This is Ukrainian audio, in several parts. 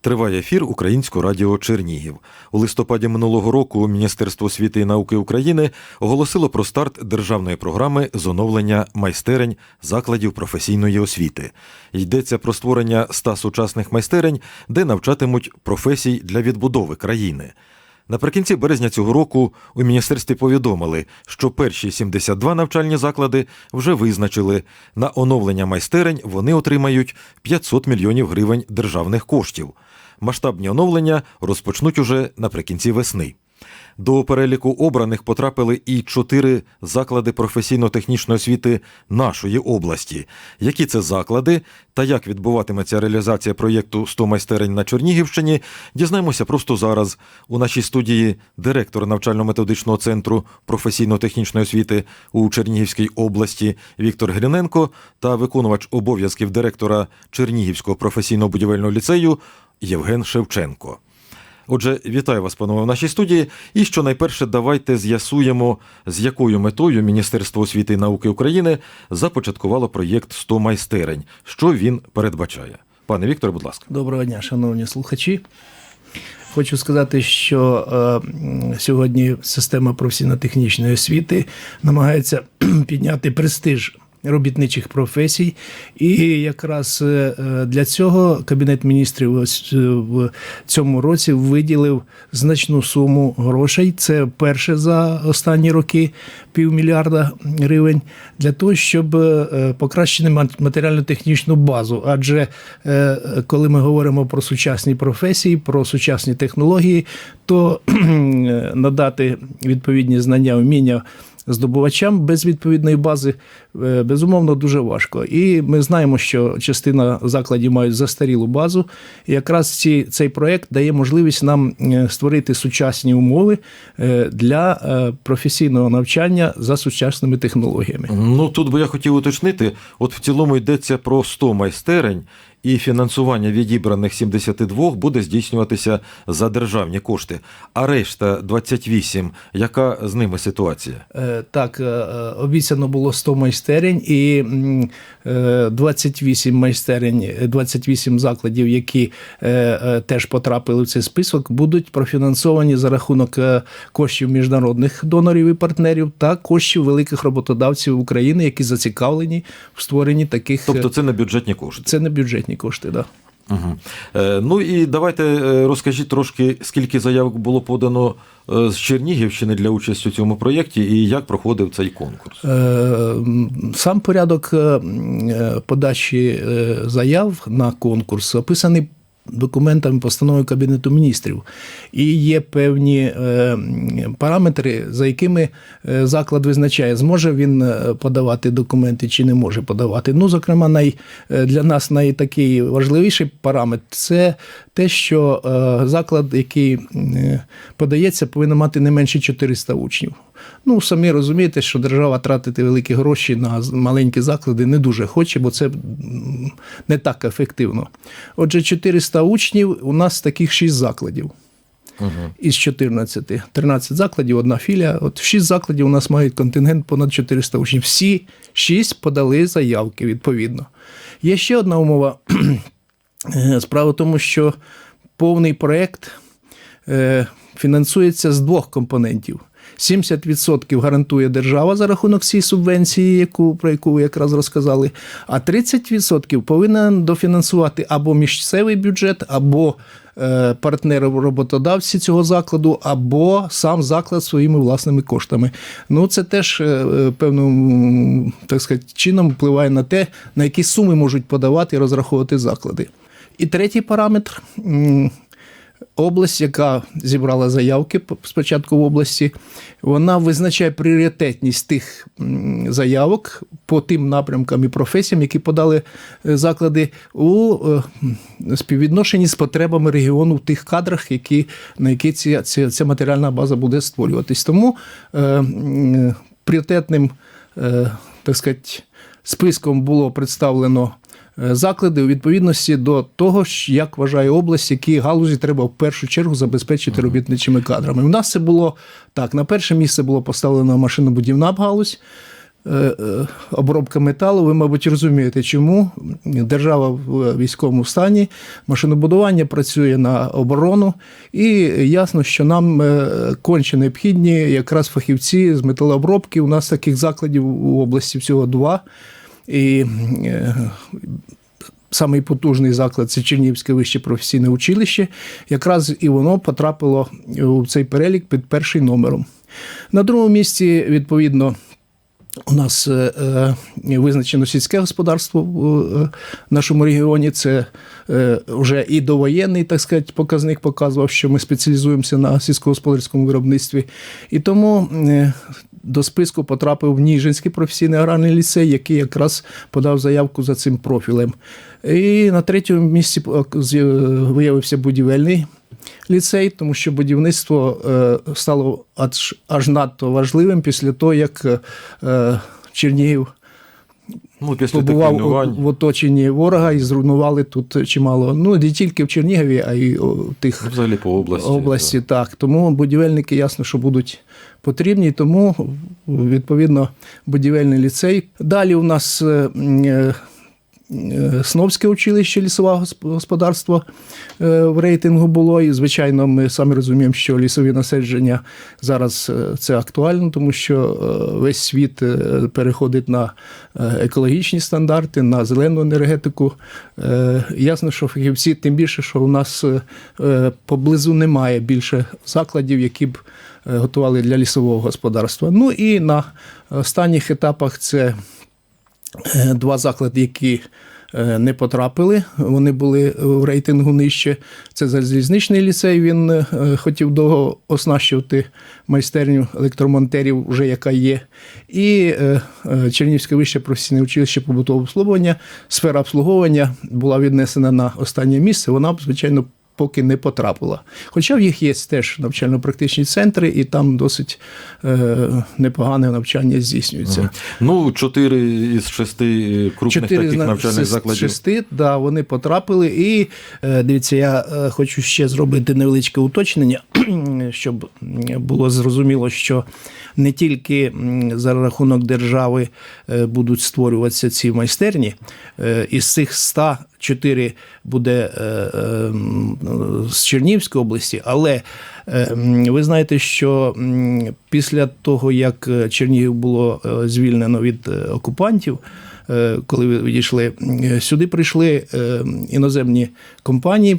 Триває ефір Українського радіо Чернігів. У листопаді минулого року Міністерство освіти і науки України оголосило про старт державної програми з оновлення майстерень закладів професійної освіти. Йдеться про створення ста сучасних майстерень, де навчатимуть професій для відбудови країни. Наприкінці березня цього року у міністерстві повідомили, що перші 72 навчальні заклади вже визначили. На оновлення майстерень вони отримають 500 мільйонів гривень державних коштів. Масштабні оновлення розпочнуть уже наприкінці весни. До переліку обраних потрапили і чотири заклади професійно-технічної освіти нашої області. Які це заклади та як відбуватиметься реалізація проєкту «100 майстерень на Чернігівщині, дізнаємося просто зараз. У нашій студії директор навчально-методичного центру професійно-технічної освіти у Чернігівській області Віктор Гриненко та виконувач обов'язків директора Чернігівського професійно-будівельного ліцею Євген Шевченко. Отже, вітаю вас, панове, в нашій студії. І що найперше, давайте з'ясуємо, з якою метою Міністерство освіти і науки України започаткувало проєкт «100 майстерень. Що він передбачає? Пане Вікторе, будь ласка. Доброго дня, шановні слухачі. Хочу сказати, що е, сьогодні система професійно-технічної освіти намагається підняти престиж робітничих професій, і якраз е, для цього Кабінет міністрів ось, е, в цьому році виділив значну суму грошей. Це перше за останні роки півмільярда гривень для того, щоб е, покращити мат- матеріально-технічну базу. Адже коли ми говоримо про сучасні професії, про сучасні технології, то надати відповідні знання, вміння здобувачам без відповідної бази е, безумовно дуже важко. І ми знаємо, що частина закладів мають застарілу базу. І якраз ці, цей проект дає можливість нам е, створити сучасні умови е, для професійного навчання за сучасними технологіями. Ну тут би я хотів уточнити: от в цілому йдеться про 100 майстерень, і фінансування відібраних 72 буде здійснюватися за державні кошти. А решта 28, яка з ними ситуація? Е, Так, е, е, обіцяно було 100 майстерень і м, е, 28 майстерень, е, 28 закладів, які теж потрапили в цей список, будуть профінансовані за рахунок коштів міжнародних донорів і партнерів та коштів великих роботодавців України, які зацікавлені в створенні таких. Тобто це не бюджетні кошти. це не бюджетні кошти, да. Угу. Е, ну і давайте е, розкажіть трошки, скільки заявок було подано е, з Чернігівщини для участі у цьому проєкті і як проходив цей конкурс. Е, Сам порядок е, подачі заяв на конкурс описаний документами постанови Кабінету міністрів. І є певні е, параметри, за якими е, заклад визначає, зможе він е, подавати документи чи не може подавати. Ну, зокрема, най, для нас найтакий важливіший параметр це те, що заклад, який подається, повинен мати не менше 400 учнів. Ну, самі розумієте, що держава тратити великі гроші на маленькі заклади не дуже хоче, бо це не так ефективно. Отже, 400 учнів у нас таких 6 закладів. Із 14. 13 закладів, одна філія. От 6 закладів у нас мають контингент понад 400 учнів. Всі 6 подали заявки відповідно. Є ще одна умова. Справа в тому, що повний проєкт е, фінансується з двох компонентів. 70% гарантує держава за рахунок цієї субвенції, яку, про яку ви якраз розказали, а 30% повинен дофінансувати або місцевий бюджет, або е, партнери роботодавці цього закладу, або сам заклад своїми власними коштами. Ну, це теж е, е, певним так сказати, чином впливає на те, на які суми можуть подавати і розраховувати заклади. І третій параметр. Область, яка зібрала заявки спочатку в області, вона визначає пріоритетність тих заявок по тим напрямкам і професіям, які подали е, заклади у е, співвідношенні з потребами регіону в тих кадрах, які, на які ця, ця, ця матеріальна база буде створюватись. Тому е, м, пріоритетним, е, так сказати, списком було представлено е, заклади у відповідності до того, як вважає область, які галузі треба в першу чергу забезпечити робітничими кадрами. У нас це було так: на перше місце було поставлено машинобудівна галузь. е, е, обробка металу. Ви, мабуть, розумієте, чому держава в військовому стані, машинобудування працює на оборону, і ясно, що нам е, конче необхідні якраз фахівці з металообробки. У нас таких закладів у області всього два. І е, самий потужний заклад це Чернівське вище професійне училище. Якраз і воно потрапило у цей перелік під першим номером. На другому місці, відповідно, у нас е, е, визначено сільське господарство в е, нашому регіоні. Це вже і довоєнний, так сказати, показник показував, що ми спеціалізуємося на сільськогосподарському виробництві. І тому до списку потрапив Ніжинський професійний аграрний ліцей, який якраз подав заявку за цим профілем. І на третьому місці виявився будівельний ліцей, тому що будівництво е, стало аж, аж надто важливим після того, як е, Чернігів Ну, після побував у- в оточенні ворога і зруйнували тут чимало. Ну не тільки в Чернігові, а й у тих Взагалі по області. області. Так, тому будівельники ясно, що будуть потрібні, тому відповідно будівельний ліцей. Далі у нас. Е, Сновське училище лісове госп- господарство е, в рейтингу було. І, звичайно, ми самі розуміємо, що лісові насадження зараз е, це актуально, тому що весь світ переходить на екологічні стандарти, на зелену енергетику. Ясно, що фахівці, тим більше, що у нас поблизу немає більше закладів, які б готували для лісового господарства. Ну і на останніх етапах це два заклади, які е, не потрапили. Вони були в рейтингу нижче. Це залізничний ліцей. Він е, хотів довго оснащувати майстерню електромонтерів, вже яка є. І е, е, вище професійне училище побутового обслуговування. Сфера обслуговування була віднесена на останнє місце. Вона звичайно, поки не потрапила. Хоча в їх є теж навчально-практичні центри, і там досить е, непогане навчання здійснюється. Ну, чотири із шести крупних таких навчальних з закладів. шести, да, вони потрапили. І е, дивіться, я е, хочу ще зробити невеличке уточнення, щоб було зрозуміло, що не тільки за рахунок держави е, будуть створюватися ці майстерні. Із цих 104 буде е, е, з Чернівської області, але е, ви знаєте, що після того, як Чернігів було звільнено від окупантів, коли відійшли, сюди прийшли іноземні компанії.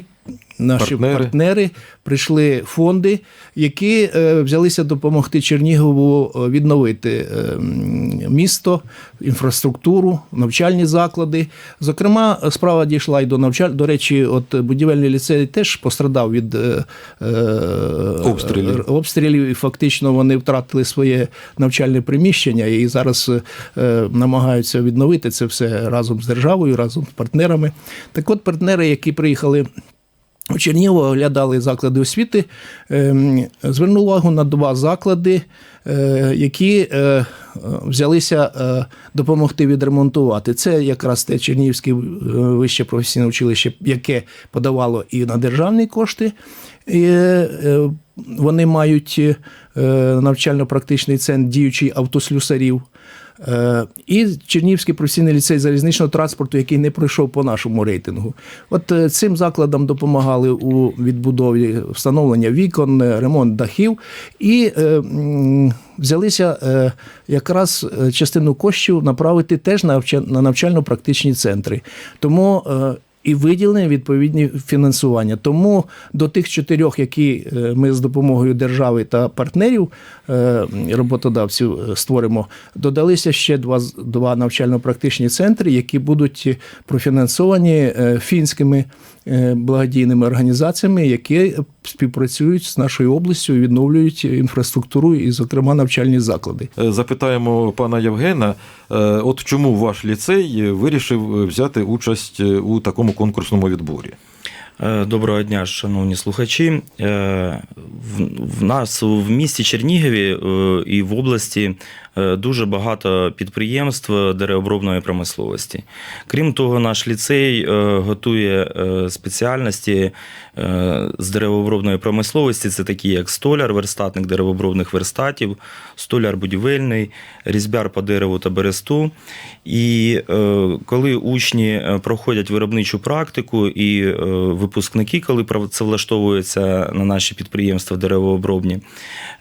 Наші Партнери. партнери. прийшли фонди, які е, взялися допомогти Чернігову е, відновити е, місто, інфраструктуру, навчальні заклади. Зокрема, справа дійшла й до навчаль. До речі, от будівельний ліцей теж пострадав від е, Обстрілів. обстрілів, і фактично вони втратили своє навчальне приміщення і зараз е, намагаються відновити це все разом з державою, разом з партнерами. Так от, партнери, які приїхали. У Чернігово оглядали заклади освіти, ем, звернули увагу на два заклади, е, які е, взялися е, допомогти відремонтувати. Це якраз те Чернігівське вище професійне училище, яке подавало і на державні кошти. І, Вони мають навчально-практичний центр діючий автослюсарів. Е, І Чернівський професійний ліцей залізничного транспорту, який не пройшов по нашому рейтингу. От е, цим закладам допомагали у відбудові встановлення вікон, е, ремонт дахів і взялися якраз частину коштів направити теж на навчально-практичні центри. Тому і виділені відповідні фінансування. Тому до тих чотирьох, які е, ми з допомогою держави та партнерів е, роботодавців е, створимо, додалися ще два, два навчально-практичні центри, які будуть профінансовані фінськими благодійними організаціями, які співпрацюють з нашою областю і відновлюють інфраструктуру і, зокрема, навчальні заклади. Е, Запитаємо пана Євгена, е, от чому ваш ліцей вирішив взяти участь е, у такому конкурсному відборі? Е, Доброго дня, шановні слухачі. Е, В, нас в місті Чернігові е, і в області е, дуже багато підприємств деревообробної промисловості. Крім того, наш ліцей е, готує е, спеціальності е, з деревообробної промисловості. Це такі, як столяр, верстатник деревообробних верстатів, столяр будівельний, різьбяр по дереву та бересту. І е, коли учні е, проходять виробничу практику, і е, випускники, коли працевлаштовуються на наші підприємства деревообробні,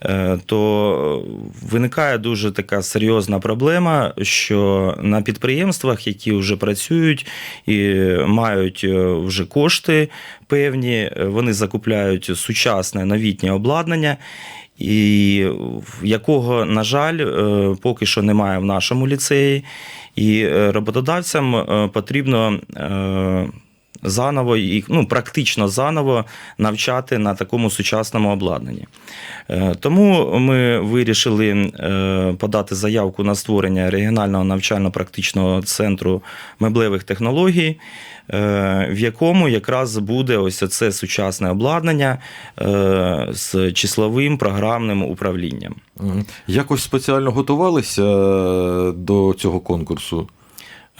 е, то виникає дуже така серйозна проблема, що на підприємствах, які вже працюють і мають е, вже кошти певні, е, вони закупляють сучасне новітнє обладнання. І якого, на жаль, е, поки що немає в нашому ліцеї, і роботодавцям потрібно заново їх, ну, практично заново навчати на такому сучасному обладнанні. Е, Тому ми вирішили е, подати заявку на створення регіонального навчально-практичного центру меблевих технологій, е, в якому якраз буде ось це сучасне обладнання з числовим програмним управлінням. Якось спеціально готувалися до цього конкурсу?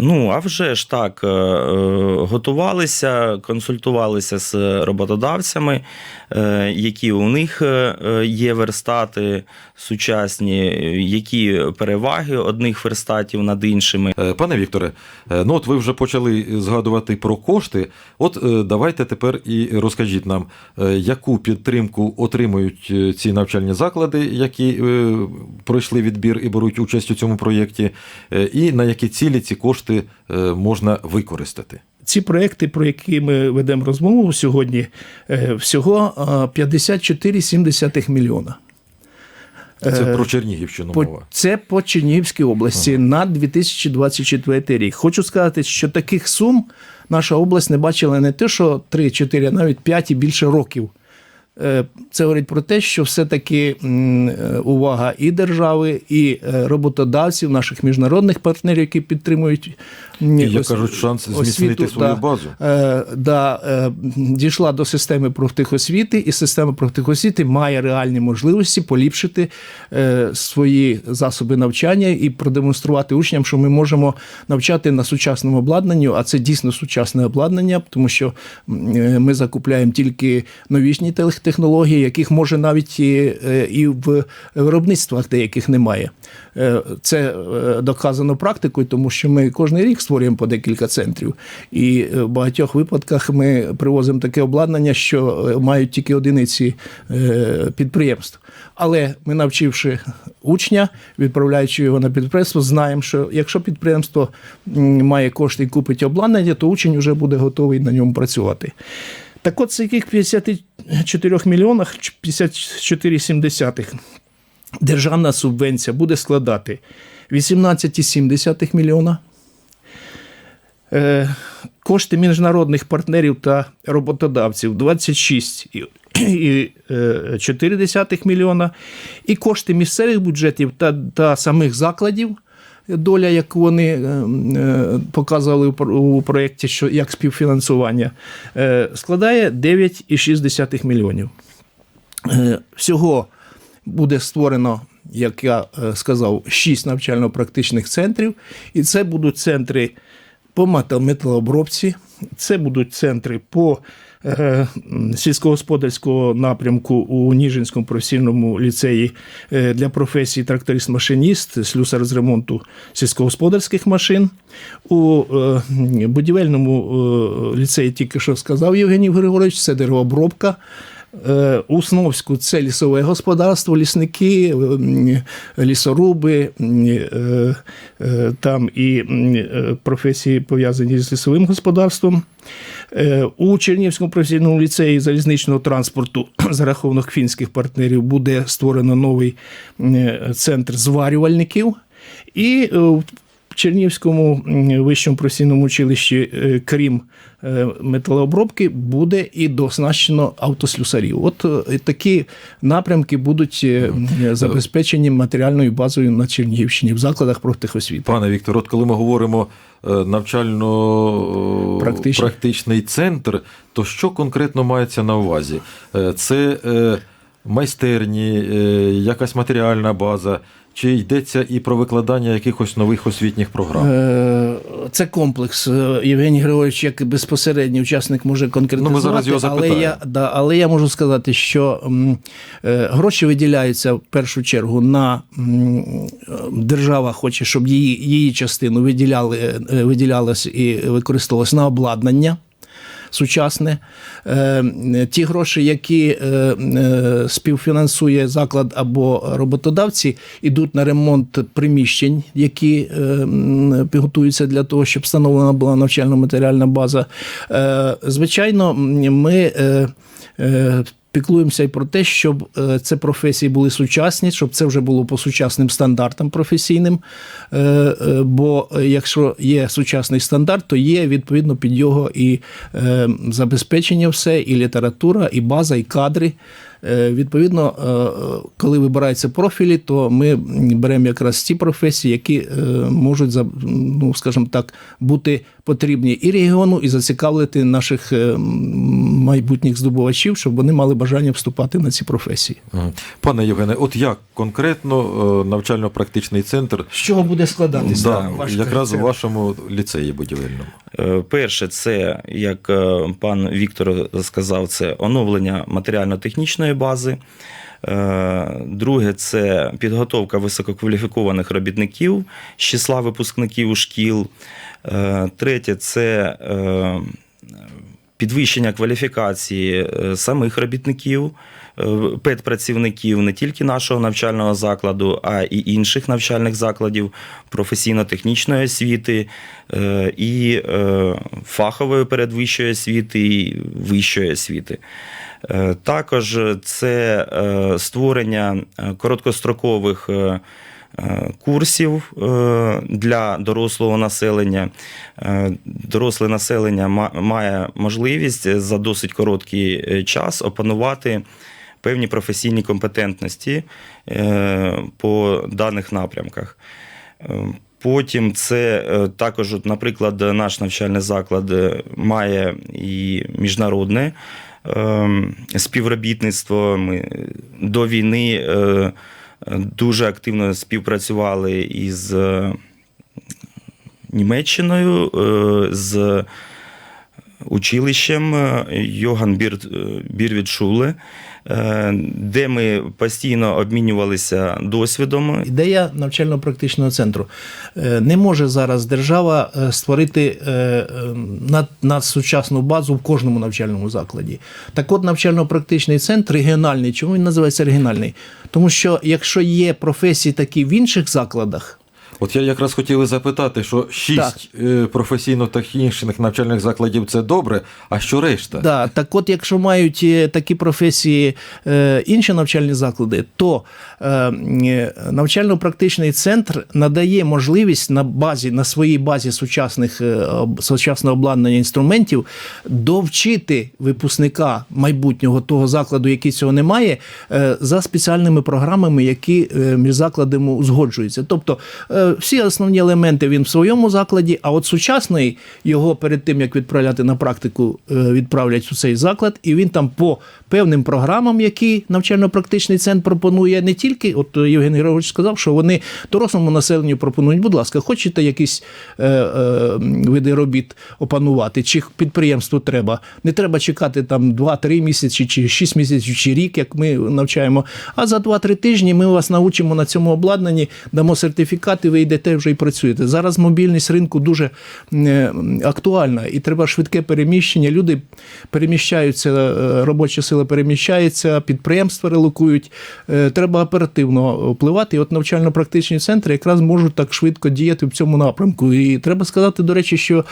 Ну, а вже ж так, е, е, готувалися, консультувалися з роботодавцями, е, які у них є верстати сучасні, які переваги одних верстатів над іншими. Пане Вікторе, ну от ви вже почали згадувати про кошти. От давайте тепер і розкажіть нам, яку підтримку отримують ці навчальні заклади, які пройшли відбір і беруть участь у цьому проєкті, і на які цілі ці кошти е, можна використати. Ці проекти, про які ми ведемо розмову сьогодні, е, всього е, 54,7 мільйона. Це Е, про Чернігівщину мова. це по Чернігівській області на 2024 рік. Хочу сказати, що таких сум наша область не бачила не те, що 3-4, а навіть 5 і більше років. Е, Це говорить про те, що все-таки е, увага і держави, і е, роботодавців, наших міжнародних партнерів, які підтримують І, ос- кажуть, шанс зміцнити освіту, свою да, базу. е, да, е, дійшла до системи профтехосвіти, і система профтехосвіти має реальні можливості поліпшити е, свої засоби навчання і продемонструвати учням, що ми можемо навчати на сучасному обладнанні, а це дійсно сучасне обладнання, тому що ми закупляємо тільки новітні тех- технології, яких може навіть і, е, і в виробництвах деяких немає. Е, Це е, доказано практикою, тому що ми кожен рік створюємо по декілька центрів. І в багатьох випадках ми привозимо таке обладнання, що мають тільки одиниці підприємств. Але ми, навчивши учня, відправляючи його на підприємство, знаємо, що якщо підприємство має кошти і купить обладнання, то учень вже буде готовий на ньому працювати. Так от з яких 54 мільйонах 54,7 державна субвенція буде складати 18,7 мільйона. Е, Кошти міжнародних партнерів та роботодавців 26,4 мільйона. І кошти місцевих бюджетів та, та самих закладів, доля, яку вони е, е, показували у проєкті, що як співфінансування, е, складає 9,6 мільйонів. Всього буде створено, як я сказав, 6 навчально-практичних центрів, і це будуть центри по мета- металообробці, це будуть центри по сільськогосподарського напрямку у Ніжинському професійному ліцеї е, для професії тракторист-машиніст, слюсар з ремонту сільськогосподарських машин. У е, будівельному е, ліцеї, тільки що сказав Євгеній Григорович, це деревообробка. Е, У Сновську це лісове господарство, лісники, лісоруби, е, е, там і професії пов'язані з лісовим господарством. У Чернівському професійному ліцеї залізничного транспорту за рахунок фінських партнерів буде створено новий центр зварювальників. І Чернівському вищому професійному училищі, е, крім е, металообробки, буде і дооснащено автослюсарів. От е, такі напрямки будуть забезпечені матеріальною базою на Чернігівщині в закладах профтехосвіти. Пане Віктор, от коли ми говоримо е, Практичний. навчально-практичний центр, то що конкретно мається на увазі? Це майстерні, якась матеріальна база, чи йдеться і про викладання якихось нових освітніх програм? Е, Це комплекс. Е, Євгеній Григорович, як безпосередній учасник, може конкретизувати. Ну, ми зараз його але я, да, але я можу сказати, що е, гроші виділяються в першу чергу на держава хоче, щоб її, її частину виділяли, виділялась і використовувалась на обладнання. Сучасне. Е, Ті гроші, які е, е, співфінансує заклад або роботодавці, йдуть на ремонт приміщень, які підготуються готуються для того, щоб встановлена була навчально-матеріальна база. Звичайно, ми. Піклуємося і про те, щоб е, це професії були сучасні, щоб це вже було по сучасним стандартам професійним. Е, е, Бо якщо є сучасний стандарт, то є відповідно під його і забезпечення все, і література, і база, і кадри. Е, Відповідно, е, е, коли вибираються профілі, то ми беремо якраз ті професії, які можуть за- ну, скажімо так, бути потрібні і регіону, і зацікавити наших майбутніх здобувачів, щоб вони мали бажання вступати на ці професії. Пане Євгене, от як конкретно навчально-практичний центр З чого буде складатися? да, ваш якраз у вашому ліцеї будівельному? Перше, це, як пан Віктор сказав, це оновлення матеріально-технічної бази. Е, Друге, це підготовка висококваліфікованих робітників з числа випускників шкіл. Е, Третє, це е, підвищення кваліфікації самих робітників, педпрацівників не тільки нашого навчального закладу, а й інших навчальних закладів професійно-технічної освіти е, і е, фахової передвищої освіти, і вищої освіти. Е, Також це е, створення е, короткострокових е, е, курсів е, для дорослого населення. Е, Доросле населення має можливість за досить короткий е, час опанувати певні професійні компетентності е, по даних напрямках. Е, Потім це е, також, наприклад, наш навчальний заклад має і міжнародне е, співробітництво. Ми до війни дуже активно співпрацювали із Німеччиною, з училищем е, Йоган Бір, Бірвіт Шуле, е, де ми постійно обмінювалися досвідом. Ідея навчально-практичного центру. Е, Не може зараз держава е, створити е, е, над, надсучасну базу в кожному навчальному закладі. Так от навчально-практичний центр регіональний. Чому він називається регіональний? Тому що якщо є професії такі в інших закладах, От я якраз хотів запитати, що шість е, професійно-технічних навчальних закладів це добре, а що решта? Да, так от, якщо мають е, такі професії е, інші навчальні заклади, то навчально-практичний центр надає можливість на базі, на своїй базі сучасних сучасного обладнання інструментів довчити випускника майбутнього того закладу, який цього не має, е, за спеціальними програмами, які між закладами узгоджуються. Тобто всі основні елементи він в своєму закладі, а от сучасний його перед тим як відправляти на практику, е, відправлять у цей заклад, і він там по певним програмам, які навчально-практичний центр пропонує, не тільки, от Євген Григорович сказав, що вони дорослому населенню пропонують, будь ласка, хочете якісь е, е, види робіт опанувати, чи підприємству треба. Не треба чекати там 2-3 місяці, чи 6 місяців, чи рік, як ми навчаємо. А за 2-3 тижні ми вас научимо на цьому обладнанні, дамо сертифікат, і ви йдете вже і працюєте. Зараз мобільність ринку дуже е, актуальна, і треба швидке переміщення. Люди переміщаються, е, робоча сила переміщається, підприємства релокують. Е, Треба оперативно впливати. І от навчально-практичні центри якраз можуть так швидко діяти в цьому напрямку. І треба сказати, до речі, що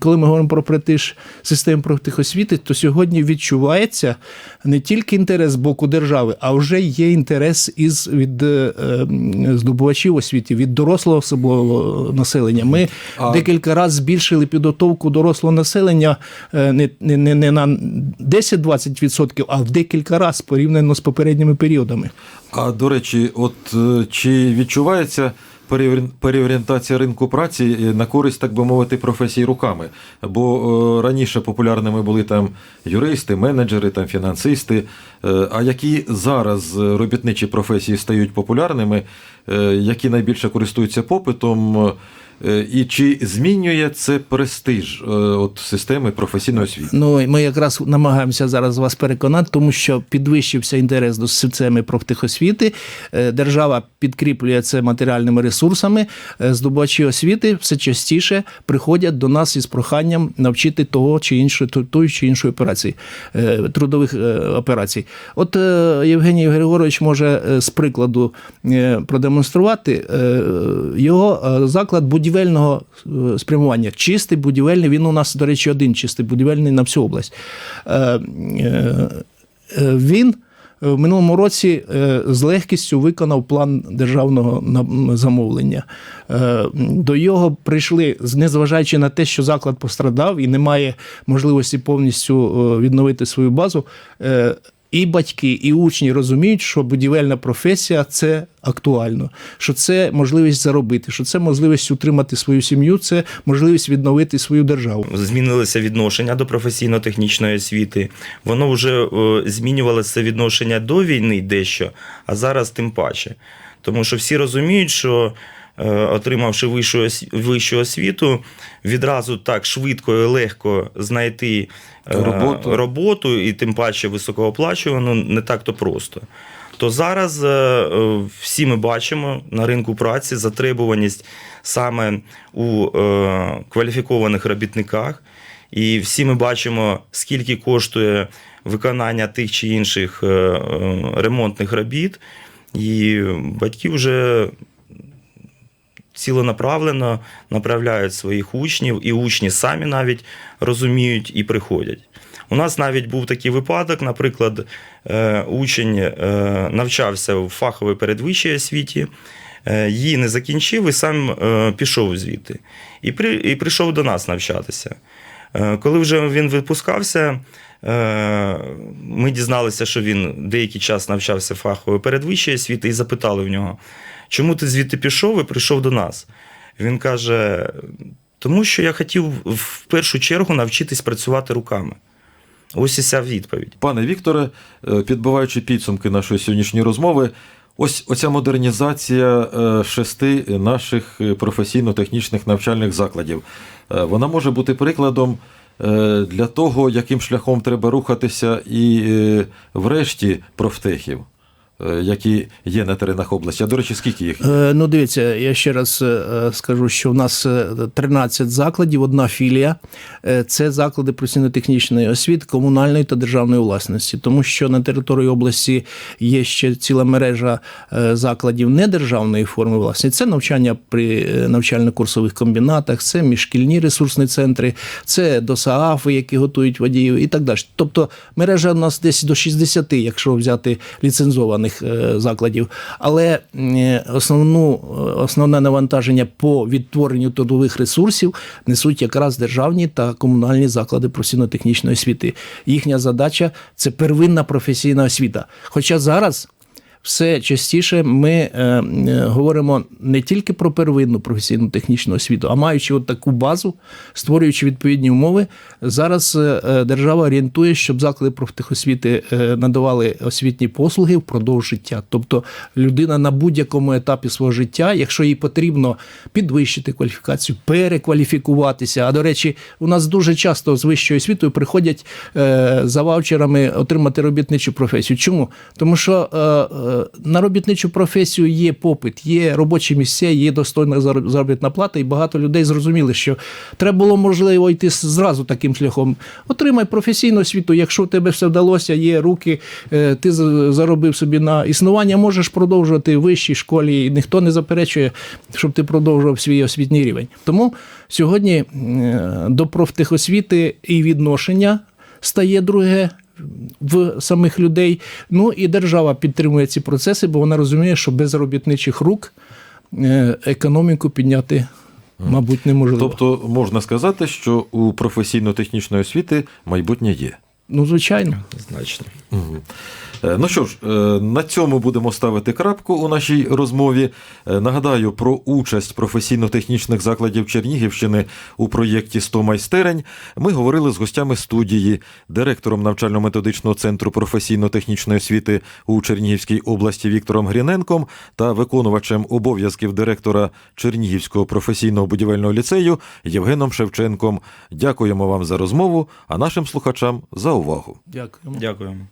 коли ми говоримо про престиж системи профтехосвіти, то сьогодні відчувається не тільки інтерес з боку держави, а вже є інтерес із від здобувачів освіти, від дорослого особового населення. Ми А- декілька разів збільшили підготовку дорослого населення е, не, не, не, не на 10-20%, а в декілька разів порівняно з попередніми періодами. А до речі, от е, чи відчувається переорієнтація ринку праці е, на користь, так би мовити, професій руками. Бо е, раніше популярними були там юристи, менеджери, там фінансисти. Е, А які зараз робітничі професії стають популярними, які найбільше користуються попитом, і чи змінює це престиж е, от системи професійної освіти? Ну, ми якраз намагаємося зараз вас переконати, тому що підвищився інтерес до системи профтехосвіти. Е, Держава підкріплює це матеріальними ресурсами. Е, Здобувачі освіти все частіше приходять до нас із проханням навчити того чи іншої тої чи іншої операції, е, трудових е, операцій. От е, Євгеній Григорович може е, з прикладу е, продемонструвати е, його е, заклад будівельного е, спрямування. Чистий будівельний. Він у нас, до речі, один чистий будівельний на всю область. Е, е, Він в минулому році з легкістю виконав план державного замовлення. До його прийшли, незважаючи на те, що заклад пострадав і немає можливості повністю відновити свою базу. І батьки, і учні розуміють, що будівельна професія це актуально, що це можливість заробити, що це можливість утримати свою сім'ю, це можливість відновити свою державу. змінилося відношення до професійно-технічної освіти. Воно вже е, змінювалося відношення до війни дещо, а зараз тим паче. Тому що всі розуміють, що отримавши вищу, вищу освіту, відразу так швидко і легко знайти е, Роботу. роботу і тим паче високооплачувану не так то просто. То зараз е, е, всі ми бачимо на ринку праці затребуваність саме у е, кваліфікованих робітниках, і всі ми бачимо, скільки коштує виконання тих чи інших е, е, ремонтних робіт, і батьки вже ціленаправленно направляють своїх учнів, і учні самі навіть розуміють і приходять. У нас навіть був такий випадок, наприклад, е, учень е, навчався в фаховій передвищій освіті, е, її не закінчив і сам пішов звідти. І, при, і прийшов до нас навчатися. Коли вже він випускався, ми дізналися, що він деякий час навчався в фахової передвищої освіти і запитали в нього, чому ти звідти пішов і прийшов до нас? Він каже: тому що я хотів в першу чергу навчитись працювати руками. Ось і вся відповідь. Пане Вікторе, е, підбиваючи підсумки нашої сьогоднішньої розмови, ось оця модернізація е, шести наших е, професійно-технічних навчальних закладів. Вона може бути прикладом для того, яким шляхом треба рухатися і врешті профтехів, які є на теренах області. А до речі, скільки їх? Е, Ну, дивіться, я ще раз е, скажу, що в нас е, 13 закладів, одна філія. Е, Це заклади професійно-технічної освіти, комунальної та державної власності. Тому що на території області є ще ціла мережа е, закладів недержавної форми власності. Це навчання при е, навчально-курсових комбінатах, це міжшкільні ресурсні центри, це ДОСААФи, які готують водіїв і так далі. Тобто мережа у нас десь до 60, якщо взяти ліцензованих е, закладів. Але е, основну, е, основне навантаження по відтворенню трудових ресурсів несуть якраз державні та комунальні заклади професійно-технічної освіти. Їхня задача це первинна професійна освіта. Хоча зараз. Все частіше ми е, е, говоримо не тільки про первинну професійну технічну освіту, а маючи от таку базу, створюючи відповідні умови, зараз е, е, держава орієнтує, щоб заклади профтехосвіти надавали освітні послуги впродовж життя. Тобто людина на будь-якому етапі свого життя, якщо їй потрібно підвищити кваліфікацію, перекваліфікуватися. А до речі, у нас дуже часто з вищою освітою приходять е, за ваучерами отримати робітничу професію. Чому? Тому що е, на робітничу професію є попит, є робочі місця, є достойна зароб- заробітна плата, і багато людей зрозуміли, що треба було можливо йти зразу таким шляхом. Отримай професійну освіту, якщо в тебе все вдалося, є руки, е, ти заробив собі на існування, можеш продовжувати в вищій школі, і ніхто не заперечує, щоб ти продовжував свій освітній рівень. Тому сьогодні е, до профтехосвіти і відношення стає друге в самих людей. Ну і держава підтримує ці процеси, бо вона розуміє, що без робітничих рук е, економіку підняти, мабуть, неможливо. Тобто можна сказати, що у професійно-технічної освіти майбутнє є. Ну, звичайно. Значно. Мгм. Е, Ну що ж, е, на цьому будемо ставити крапку у нашій розмові. Е, Нагадаю про участь професійно-технічних закладів Чернігівщини у проєкті «100 майстерень. Ми говорили з гостями студії, директором навчально-методичного центру професійно-технічної освіти у Чернігівській області Віктором Гріненком та виконувачем обов'язків директора Чернігівського професійного будівельного ліцею Євгеном Шевченком. Дякуємо вам за розмову, а нашим слухачам за увагу. Дякуємо. Дякуємо.